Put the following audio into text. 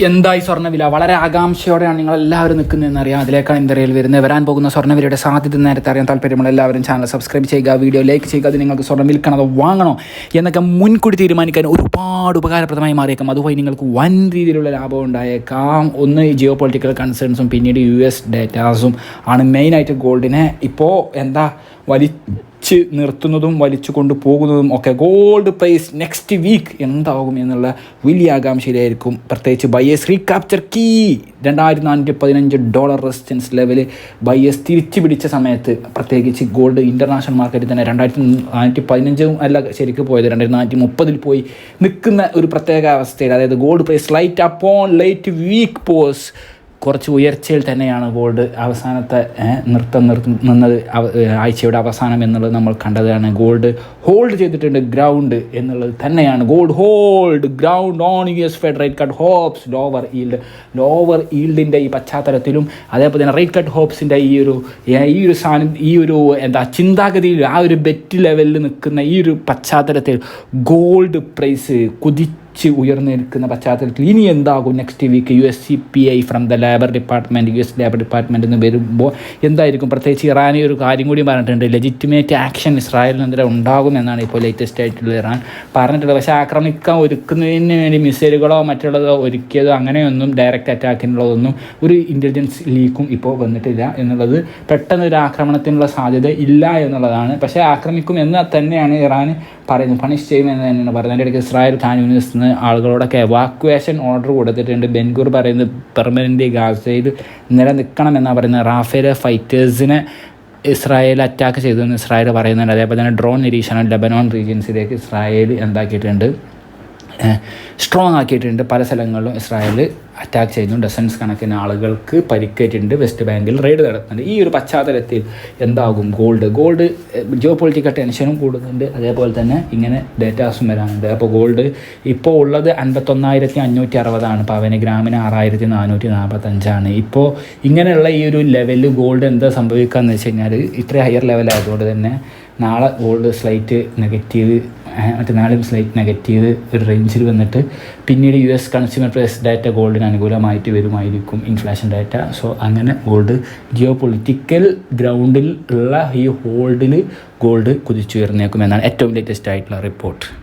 എന്തായി സ്വർണവില? വളരെ ആകാംക്ഷയോടെയാണ് നിങ്ങൾ എല്ലാവരും നിൽക്കുന്നതെന്ന് അറിയാം. അതിലേക്കാണ് ഇന്ത്യയിൽ വരുന്നത്. വരാൻ പോകുന്ന സ്വർണവിലയുടെ സാധ്യത നേരത്തെ അറിയാൻ താല്പര്യമുള്ള എല്ലാവരും ചാനൽ സബ്സ്ക്രൈബ് ചെയ്യുക വീഡിയോ ലൈക്ക് ചെയ്യുക. അത് നിങ്ങൾക്ക് സ്വർണം വിൽക്കണം വാങ്ങണോ എന്നൊക്കെ മുൻകൂട്ടി തീരുമാനിക്കാൻ ഒരുപാട് ഉപകാരപ്രദമായി മാറിയേക്കാം. അതുവഴി നിങ്ങൾക്ക് വൻ രീതിയിലുള്ള ലാഭം ഉണ്ടായേക്കാം. ഒന്ന് ജിയോ പൊളിറ്റിക്കൽ കൺസേൺസും പിന്നീട് യു എസ് ഡേറ്റാസും ആണ് മെയിനായിട്ട് ഗോൾഡിനെ ഇപ്പോൾ എന്താ നിർത്തുന്നതും വലിച്ചു കൊണ്ടുപോകുന്നതും ഒക്കെ ഗോൾഡ് പ്രൈസ് നെക്സ്റ്റ് വീക്ക് എന്താകും എന്നുള്ള വലിയ ആകാംക്ഷയിലായിരിക്കും. പ്രത്യേകിച്ച് ബൈഎസ് റീകാപ്ചർ കീ രണ്ടായിരത്തി നാനൂറ്റി പതിനഞ്ച് ഡോളർ റെസിസ്റ്റൻസ് ലെവൽ ബൈഎസ് തിരിച്ചു പിടിച്ച സമയത്ത് പ്രത്യേകിച്ച് ഗോൾഡ് ഇന്റർനാഷണൽ മാർക്കറ്റിൽ തന്നെ രണ്ടായിരത്തി നാനൂറ്റി പതിനഞ്ചും അല്ല ശരിക്കും പോയത് രണ്ടായിരത്തി നാനൂറ്റി മുപ്പതിൽ പോയി നിൽക്കുന്ന ഒരു പ്രത്യേക അവസ്ഥയിൽ അതായത് gold price light upon light week pause കുറച്ച് ഉയർച്ചയിൽ തന്നെയാണ് ഗോൾഡ് അവസാനത്തെ നൃത്തം നിന്നത് ആഴ്ചയുടെ അവസാനം എന്നുള്ളത് നമ്മൾ കണ്ടതാണ്. ഗോൾഡ് ഹോൾഡ് ചെയ്തിട്ടുണ്ട് ഗ്രൗണ്ട് എന്നുള്ളത് തന്നെയാണ്. Gold hold ground on U S Fed rate cut hopes lower yield. Lower ഈൽഡിന്റെ ഈ പശ്ചാത്തലത്തിലും അതേപോലെ തന്നെ റേറ്റ് കട്ട് ഹോപ്സിന്റെ ഈ ഒരു ഈ ഒരു സാധനം ഈ ഒരു എന്താ ചിന്താഗതിയിൽ ആ ഒരു ബെറ്റ് ലെവലിൽ നിൽക്കുന്ന ഈ ഒരു പശ്ചാത്തലത്തിൽ ഗോൾഡ് പ്രൈസ് കുതി ച്ച് ഉയർന്നിരിക്കുന്ന പശ്ചാത്തലത്തിൽ ഇനി എന്താകും next week U S C P I from the labour department U S labour department എന്ന് വരുമ്പോൾ എന്തായിരിക്കും? പ്രത്യേകിച്ച് ഇറാനി ഒരു കാര്യം കൂടി പറഞ്ഞിട്ടുണ്ട്. ലെജിറ്റിമേറ്റ് ആക്ഷൻ ഇസ്രായേലിനെതിരെ ഉണ്ടാകും എന്നാണ് ഇപ്പോൾ ലേറ്റസ്റ്റ് ആയിട്ടുള്ള ഇറാൻ പറഞ്ഞിട്ടുള്ളത്. പക്ഷേ ആക്രമിക്കാൻ ഒരുക്കുന്നതിന് വേണ്ടി മിസൈലുകളോ മറ്റുള്ളതോ ഒരുക്കിയതോ അങ്ങനെയൊന്നും ഡയറക്റ്റ് അറ്റാക്കിനുള്ളതൊന്നും ഒരു ഇന്റലിജൻസ് ലീക്കും ഇപ്പോൾ വന്നിട്ടില്ല എന്നുള്ളത് പെട്ടെന്ന് ഒരു ആക്രമണത്തിനുള്ള സാധ്യത ഇല്ല എന്നുള്ളതാണ്. പക്ഷേ ആക്രമിക്കും എന്ന് തന്നെയാണ് ഇറാൻ പറയുന്നത്. പണിഷ് ചെയ്യുമെന്ന് തന്നെയാണ് പറയുന്നത്. അതിന്റെ ഇടയ്ക്ക് ഇസ്രായേൽ ഖാൻ യൂണിവേഴ്സിൽ നിന്ന് ആളുകളോടൊക്കെ എവാക്വേഷൻ ഓർഡർ കൊടുത്തിട്ടുണ്ട്. ബെൻഗൂർ പറയുന്നത് പെർമനന്റ് ഗാസയിൽ നിലനിൽക്കണം എന്നാണ് പറയുന്നത്. റാഫേൽ ഫൈറ്റേഴ്സിനെ ഇസ്രായേൽ അറ്റാക്ക് ചെയ്തു എന്ന് ഇസ്രായേൽ പറയുന്നുണ്ട്. അതേപോലെ തന്നെ ഡ്രോൺ നിരീക്ഷണം ലെബനോൺ റീജിയൻസിലേക്ക് ഇസ്രായേൽ എന്താക്കിയിട്ടുണ്ട്. സ്ട്രോങ് ആക്കിയിട്ടുണ്ട്. പല സ്ഥലങ്ങളിലും ഇസ്രായേൽ അറ്റാക്ക് ചെയ്യുന്നു ഡസൻസ് കണക്കിന് ആളുകൾക്ക് പരിക്കേറ്റിട്ടുണ്ട്. വെസ്റ്റ് ബാങ്കിൽ റെയ്ഡ് നടത്തുന്നുണ്ട്. ഈ ഒരു പശ്ചാത്തലത്തിൽ എന്താകും? ഗോൾഡ് ഗോൾഡ് ജിയോ പൊളിറ്റിക്കൽ ടെൻഷനും കൂടുന്നുണ്ട്. അതേപോലെ തന്നെ ഇങ്ങനെ ഡേറ്റാസും വരാനുണ്ട്. അപ്പോൾ ഗോൾഡ് ഇപ്പോൾ ഉള്ളത് അൻപത്തൊന്നായിരത്തി അഞ്ഞൂറ്റി അറുപതാണ് പവന് ഗ്രാമിന് ആറായിരത്തി നാനൂറ്റി നാൽപ്പത്തഞ്ചാണ് ഇപ്പോൾ ഇങ്ങനെയുള്ള ഈ ഒരു ലെവലിൽ ഗോൾഡ് എന്താ സംഭവിക്കുക എന്ന് വെച്ച് കഴിഞ്ഞാൽ ഇത്രയും ഹയർ ലെവലായതുകൊണ്ട് തന്നെ നാളെ ഗോൾഡ് സ്ലൈറ്റ് നെഗറ്റീവ് മറ്റേ നാളെ സ്ലൈറ്റ് നെഗറ്റീവ് ഒരു റേഞ്ചിൽ വന്നിട്ട് പിന്നീട് U S consumer price data ഗോൾഡിന് അനുകൂലമായിട്ട് വരുമായിരിക്കും ഇൻഫ്ലേഷൻ ഡാറ്റ സോ അങ്ങനെ ഗോൾഡ് ജിയോ പൊളിറ്റിക്കൽ ഗ്രൗണ്ടിൽ ഉള്ള ഈ ഹോൾഡിൽ ഗോൾഡ് കുതിച്ചുയർന്നേക്കും എന്നാണ് ഏറ്റവും ലേറ്റസ്റ്റ് ആയിട്ടുള്ള റിപ്പോർട്ട്